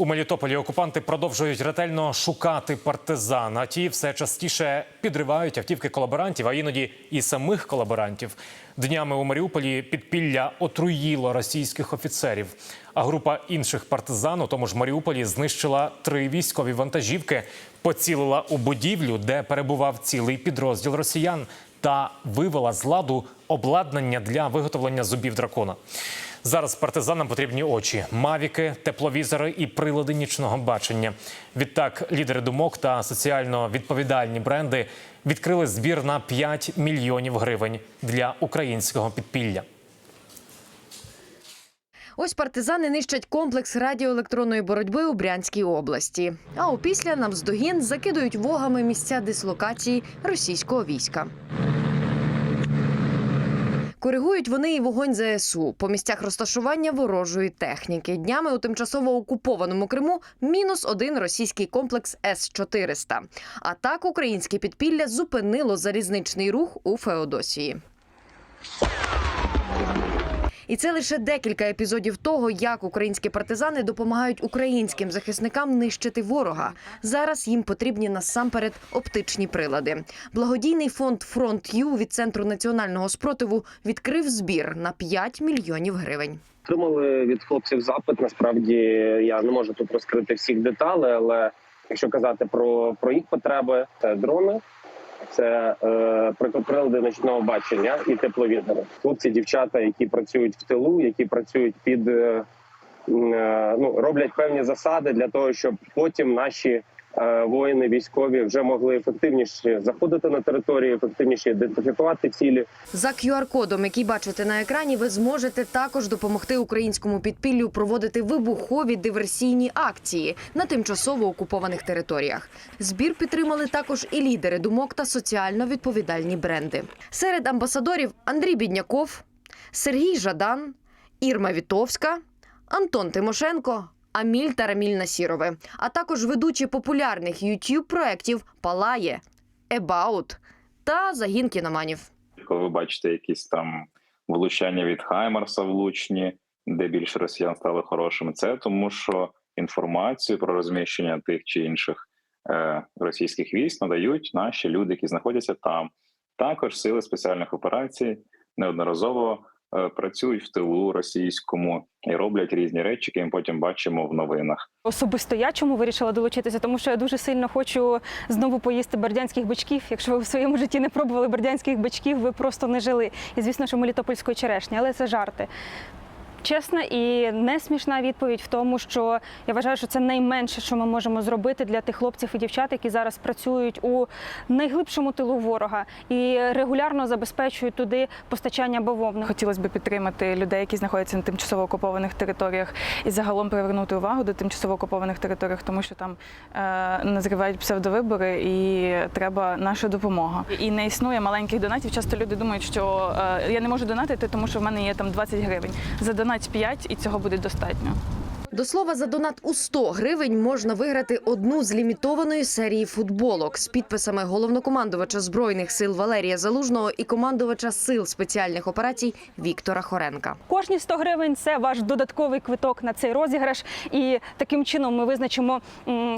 У Мелітополі окупанти продовжують ретельно шукати партизан. А ті все частіше підривають автівки колаборантів, а іноді і самих колаборантів. Днями у Маріуполі підпілля отруїло російських офіцерів. А група інших партизан у тому ж Маріуполі знищила три військові вантажівки, поцілила у будівлю, де перебував цілий підрозділ росіян, та вивела з ладу обладнання для виготовлення зубів дракона. Зараз партизанам потрібні очі, мавіки, тепловізори і прилади нічного бачення. Відтак, лідери думок та соціально відповідальні бренди відкрили збір на 5 мільйонів гривень для українського підпілля. Ось партизани нищать комплекс радіоелектронної боротьби у Брянській області. А опісля навздогін закидують вогами місця дислокації російського війська. Коригують вони і вогонь ЗСУ по місцях розташування ворожої техніки. Днями у тимчасово окупованому Криму мінус один російський комплекс С-400. А так українське підпілля зупинило залізничний рух у Феодосії. І це лише декілька епізодів того, як українські партизани допомагають українським захисникам нищити ворога. Зараз їм потрібні насамперед оптичні прилади. Благодійний фонд Фронт Ю від центру національного спротиву відкрив збір на 5 мільйонів гривень. Отримали від хлопців запит. Насправді я не можу тут розкрити всіх деталей, але якщо казати про, про їх потреби, це дрони, це е, прилади ночного бачення і тепловізори. Хлопці, дівчата, які працюють в тилу, які працюють під е, е, ну роблять певні засади для того, щоб потім наші. Е, Воїни військові вже могли ефективніше заходити на територію, ефективніше ідентифікувати цілі. За QR-кодом, який бачите на екрані, ви зможете також допомогти українському підпіллю проводити вибухові диверсійні акції на тимчасово окупованих територіях. Збір підтримали також і лідери думок та соціально відповідальні бренди. Серед амбасадорів Андрій Бідняков, Сергій Жадан, Ірма Вітовська, Антон Тимошенко. Аміль та Раміль Насірове, а також ведучі популярних youtube проєктів Палає, Ебаут та Загін кіноманів. коли ви бачите якісь там влучання від Хаймарса влучні, де більше росіян стали хорошими, це тому, що інформацію про розміщення тих чи інших е, російських військ надають наші люди, які знаходяться там. Також сили спеціальних операцій неодноразово працюють в тилу російському і роблять різні речі, які ми потім бачимо в новинах. Особисто я чому вирішила долучитися, тому що я дуже сильно хочу знову поїсти бердянських бичків. Якщо ви в своєму житті не пробували бердянських бичків, ви просто не жили. І звісно, що мелітопольської черешні, але це жарти. Чесна і не смішна відповідь в тому, що я вважаю, що це найменше, що ми можемо зробити для тих хлопців і дівчат, які зараз працюють у найглибшому тилу ворога і регулярно забезпечують туди постачання бавовни. Хотілося б підтримати людей, які знаходяться на тимчасово окупованих територіях, і загалом привернути увагу до тимчасово окупованих територій, тому що там е, назрівають псевдовибори і треба наша допомога. І не існує маленьких донатів. Часто люди думають, що е, я не можу донатити, тому що в мене є там 20 гривень. Задонать 5 і цього буде достатньо. До слова, за донат у 100 гривень можна виграти одну з лімітованої серії футболок з підписами головнокомандувача збройних сил Валерія Залужного і командувача сил спеціальних операцій Віктора Хоренка. Кожні 100 гривень це ваш додатковий квиток на цей розіграш. І таким чином ми визначимо,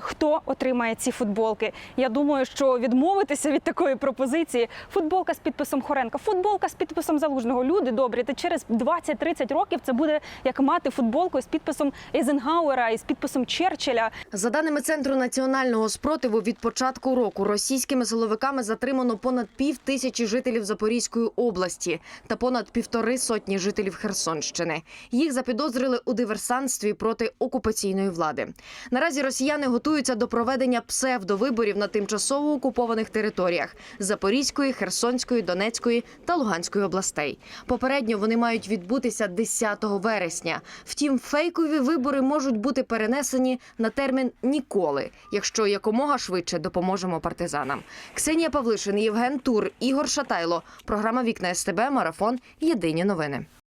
хто отримає ці футболки. Я думаю, що відмовитися від такої пропозиції футболка з підписом Хоренка, футболка з підписом Залужного. Люди добрі, та через 20-30 років це буде як мати футболку з підписом Ейзенгауера і з підписом Черчилля. За даними центру національного спротиву, від початку року російськими силовиками затримано понад пів тисячі жителів Запорізької області та понад півтори сотні жителів Херсонщини. Їх запідозрили у диверсантстві проти окупаційної влади. Наразі росіяни готуються до проведення псевдовиборів на тимчасово окупованих територіях Запорізької, Херсонської, Донецької та Луганської областей. Попередньо вони мають відбутися 10 вересня. Втім, фейкові вибори можуть бути перенесені на термін ніколи, якщо якомога швидше допоможемо партизанам. Ксенія Павлишин, Євген Тур, Ігор Шатайло. Програма Вікна СТБ. Марафон. Єдині новини.